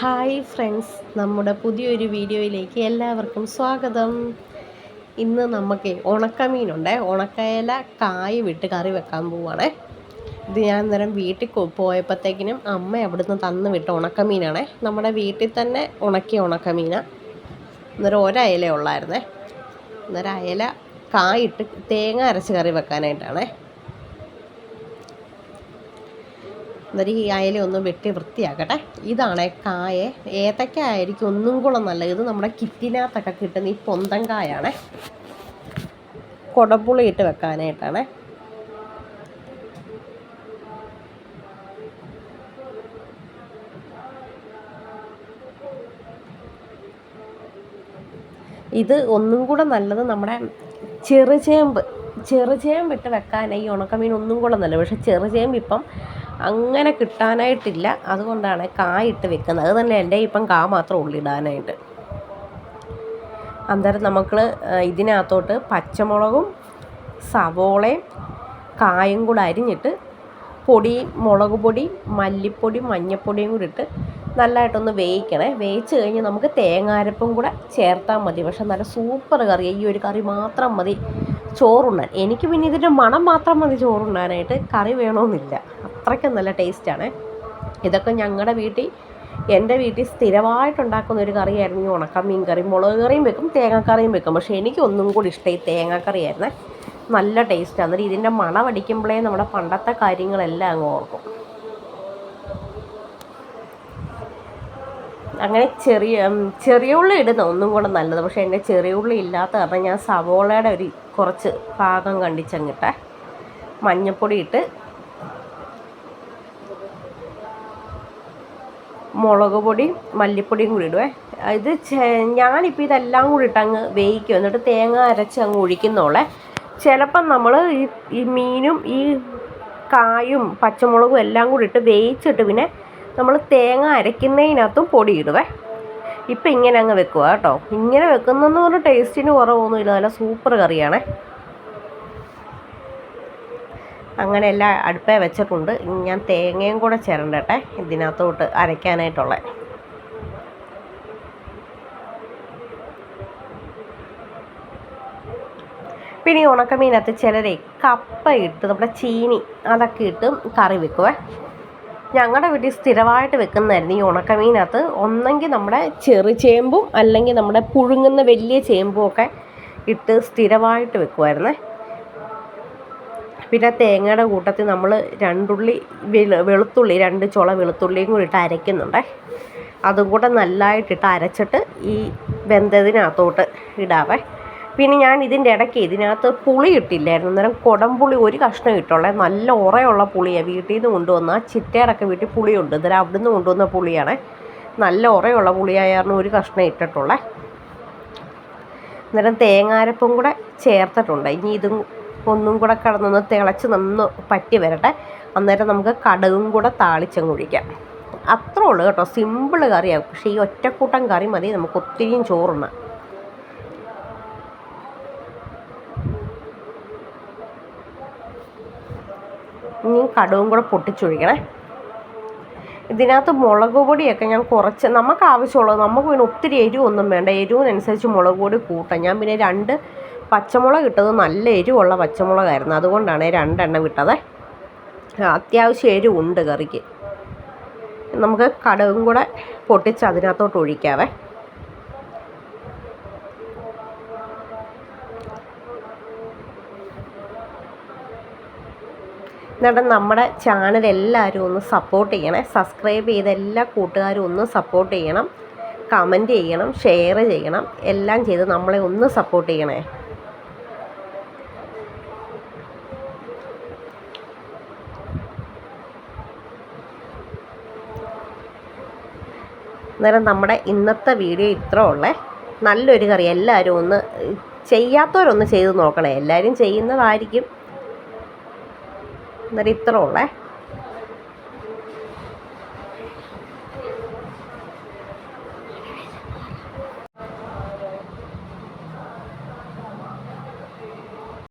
Hi friends നമ്മുടെ പുതിയൊരു വീഡിയോയിലേക്ക് എല്ലാവർക്കും സ്വാഗതം. ഇന്ന് നമുക്ക് ഉണക്കമീനുണ്ട്. ഉണക്കയില കായ വിട്ട് കറി വെക്കാൻ പോവാണേ. ഇത് ഞാൻ അന്നേരം വീട്ടിൽ പോയപ്പോഴത്തേക്കിനും അമ്മ അവിടുന്ന് തന്ന് വിട്ട ഉണക്കമീനാണേ. നമ്മുടെ വീട്ടിൽ തന്നെ ഉണക്കിയ ഉണക്കമീനാണ് അന്നേരം ഒരയല ഉള്ളായിരുന്നേ. അന്നേരം അയല കായിട്ട് തേങ്ങ അരച്ച് കറി വെക്കാനായിട്ടാണേ. എന്നിട്ട് ഈ അയല ഒന്ന് വെട്ടി വൃത്തിയാക്കട്ടെ. ഇതാണ് കായ. ഏത്തക്ക ആയിരിക്കും ഒന്നും കൂടെ നല്ല ഇത് നമ്മുടെ കിറ്റിനകത്തൊക്കെ കിട്ടുന്ന ഈ പൊന്തം കായാണേ. കൊടപ്പുളി ഇട്ട് വെക്കാനായിട്ടാണേ. ഇത് ഒന്നും കൂടെ നല്ലത് നമ്മുടെ ചെറുചേമ്പ്. ചെറുചേമ്പ് ഇട്ട് വെക്കാൻ ഈ ഉണക്കമീൻ ഒന്നും കൂടെ നല്ലത്. പക്ഷെ ചെറുചേമ്പ് ഇപ്പം അങ്ങനെ കിട്ടാനായിട്ടില്ല. അതുകൊണ്ടാണ് കായിട്ട് വെക്കുന്നത്. അത് തന്നെ എന്റെ ഇപ്പം കാ മാത്രം ഉള്ളിടാനായിട്ട് അന്നേരം നമുക്ക് ഇതിനകത്തോട്ട് പച്ചമുളകും സവോളയും കായും കൂടെ അരിഞ്ഞിട്ട് പൊടി മുളക് പൊടി മല്ലിപ്പൊടി മഞ്ഞൾപ്പൊടിയും കൂടി ഇട്ട് നല്ലതായിട്ടൊന്ന് വേവിക്കണേ. വേവിച്ച് കഴിഞ്ഞ് നമുക്ക് തേങ്ങാരപ്പും കൂടെ ചേർത്താൽ മതി. പക്ഷെ നല്ല സൂപ്പർ കറി. ഈ ഒരു കറി മാത്രം മതി. ചോറുണ്ണാൻ. എനിക്ക് പിന്നെ ഇതിന്റെ മണം മാത്രം മതി ചോറുണ്ണാനായിട്ട്. കറി വേണമെന്നില്ല. അത്രയ്ക്കും നല്ല ടേസ്റ്റാണ്. ഇതൊക്കെ ഞങ്ങളുടെ വീട്ടിൽ എന്റെ വീട്ടിൽ സ്ഥിരമായിട്ടുണ്ടാക്കുന്ന ഒരു കറിയായിരുന്നു ഈ ഉണക്കമീൻ കറി മുളക് കറിയും വെക്കും തേങ്ങാക്കറിയും വെക്കും. പക്ഷേ എനിക്ക് ഒന്നും കൂടി ഇഷ്ടം ഈ തേങ്ങാക്കറിയായിരുന്നേ. നല്ല ടേസ്റ്റാണ് അന്നേരം ഇതിന്റെ മണമടിക്കുമ്പോഴേ നമ്മുടെ പണ്ടത്തെ കാര്യങ്ങളെല്ലാം അങ്ങ് ഓർക്കും. അങ്ങനെ ചെറിയ ചെറിയ ഉള്ളി ഇടുന്ന ഒന്നും കൂടെ നല്ലത്. പക്ഷേ എന്റെ ചെറിയ ഉള്ളി ഇല്ലാത്ത കാരണം ഞാൻ സവോളയുടെ ഒരു കുറച്ച് ഭാഗം കണ്ടിച്ചങ്ങിട്ടെ മഞ്ഞൾപ്പൊടി ഇട്ട് മുളക് പൊടി മല്ലിപ്പൊടിയും കൂടി ഇടുവേ. ഇത് ഞാനിപ്പോൾ ഇതെല്ലാം കൂടി ഇട്ട് അങ്ങ് വേവിക്കും എന്നിട്ട് തേങ്ങ അരച്ച് അങ്ങ് ഒഴിക്കുന്നോളെ. ചിലപ്പം നമ്മൾ ഈ ഈ മീനും ഈ കായും പച്ചമുളകും എല്ലാം കൂടി ഇട്ട് വേവിച്ചിട്ട് പിന്നെ നമ്മൾ തേങ്ങ അരയ്ക്കുന്നതിനകത്തും പൊടി ഇടുവേ. ഇപ്പം ഇങ്ങനെ അങ്ങ് വെക്കുക കേട്ടോ. ഇങ്ങനെ വെക്കുന്നതെന്ന് പറഞ്ഞാൽ ടേസ്റ്റിന് കുറവൊന്നുമില്ല. നല്ല സൂപ്പർ കറിയാണേ. അങ്ങനെ എല്ലാം അടുപ്പേ വെച്ചിട്ടുണ്ട്. ഞാൻ തേങ്ങയും കൂടെ ചേരണ്ടട്ടെ. ഇതിനകത്തോട്ട് അരയ്ക്കാനായിട്ടുള്ള. പിന്നെ ഈ ഉണക്കമീനകത്ത് ചിലരെ കപ്പ ഇട്ട് നമ്മുടെ ചീനി അതൊക്കെ ഇട്ട് കറി വെക്കുവേ. ഞങ്ങളുടെ വീട്ടിൽ സ്ഥിരമായിട്ട് വെക്കുന്നതായിരുന്നു ഈ ഉണക്കമീനകത്ത്. ഒന്നെങ്കിൽ നമ്മുടെ ചെറുചേമ്പും അല്ലെങ്കിൽ നമ്മുടെ പുഴുങ്ങുന്ന വലിയ ചേമ്പും ഒക്കെ ഇട്ട് സ്ഥിരമായിട്ട് വെക്കുമായിരുന്നേ പിന്നെ തേങ്ങയുടെ കൂട്ടത്തിൽ നമ്മൾ രണ്ടുള്ളി വെളുത്തുള്ളി രണ്ട് ചുള വെളുത്തുള്ളിയും കൂടി ഇട്ട് അരയ്ക്കുന്നുണ്ടേ അതും കൂടെ നല്ലതായിട്ടിട്ട് അരച്ചിട്ട് ഈ വെന്തതിനകത്തോട്ട് ഇടാവേ. പിന്നെ ഞാൻ ഇതിന്റെ ഇടയ്ക്ക് ഇതിനകത്ത് പുളി ഇട്ടില്ലായിരുന്നു. അന്നേരം കുടംപുളി ഒരു കഷ്ണം ഇട്ടുള്ളേ. നല്ല ഉറയുള്ള പുളിയാണ് വീട്ടിൽ നിന്ന് കൊണ്ടുവന്ന ചിറ്റേടൊക്കെ വീട്ടിൽ പുളിയുണ്ട്. അന്നേരം അവിടെ നിന്ന് കൊണ്ടുവന്ന പുളിയാണ്. നല്ല ഉറയുള്ള പുളിയായിരുന്നു ഒരു കഷ്ണം ഇട്ടിട്ടുള്ളേ. അന്നേരം തേങ്ങാരപ്പും കൂടെ ചേർത്തിട്ടുണ്ട്. ഇനി ഇതും ഒന്നും കൂടെ കിടന്നൊന്ന് തിളച്ച് നന്ന് പറ്റി വരട്ടെ. അന്നേരം നമുക്ക് കടുകും കൂടെ താളിച്ചങ്ങ് ഒഴിക്കാം. അത്രേ ഉള്ളൂ കേട്ടോ. സിമ്പിൾ കറിയാകും പക്ഷേ ഈ ഒറ്റക്കൂട്ടം കറി മതി. നമുക്ക് ഒത്തിരിയും ചോറുണ്ണാം. ഇനി കടുവും കൂടെ പൊട്ടിച്ചൊഴിക്കണേ. ഇതിനകത്ത് മുളക് പൊടിയൊക്കെ ഞാൻ കുറച്ച് നമുക്ക് ആവശ്യമുള്ളത്. നമുക്ക് പിന്നെ ഒത്തിരി എരിവൊന്നും വേണ്ട. എരിവിനനുസരിച്ച് മുളക് പൊടി കൂട്ടാം. ഞാൻ പിന്നെ രണ്ട് പച്ചമുളക് ഇട്ടത് നല്ല എരിവുള്ള പച്ചമുളകായിരുന്നു. അതുകൊണ്ടാണ് രണ്ടെണ്ണം വിട്ടത് അത്യാവശ്യം എരിവുണ്ട് കറിക്ക്. നമുക്ക് കടവും കൂടെ പൊട്ടിച്ച് അതിനകത്തോട്ട് ഒഴിക്കാവേ. എന്നിട്ട് നമ്മുടെ ചാനൽ എല്ലാവരും ഒന്ന് സപ്പോർട്ട് ചെയ്യണേ. സബ്സ്ക്രൈബ് ചെയ്ത എല്ലാ കൂട്ടുകാരും ഒന്ന് സപ്പോർട്ട് ചെയ്യണം. കമന്റ് ചെയ്യണം ഷെയർ ചെയ്യണം. എല്ലാം ചെയ്ത് നമ്മളെ ഒന്ന് സപ്പോർട്ട് ചെയ്യണേ. അന്നേരം നമ്മുടെ ഇന്നത്തെ വീഡിയോ ഇത്ര ഉള്ളേ. നല്ലൊരു കറി. എല്ലാവരും ഒന്ന് ചെയ്യാത്തവരൊന്ന് ചെയ്ത് നോക്കണേ. എല്ലാവരും ചെയ്യുന്നതായിരിക്കും. അന്നേരം ഇത്ര ഉള്ളേ.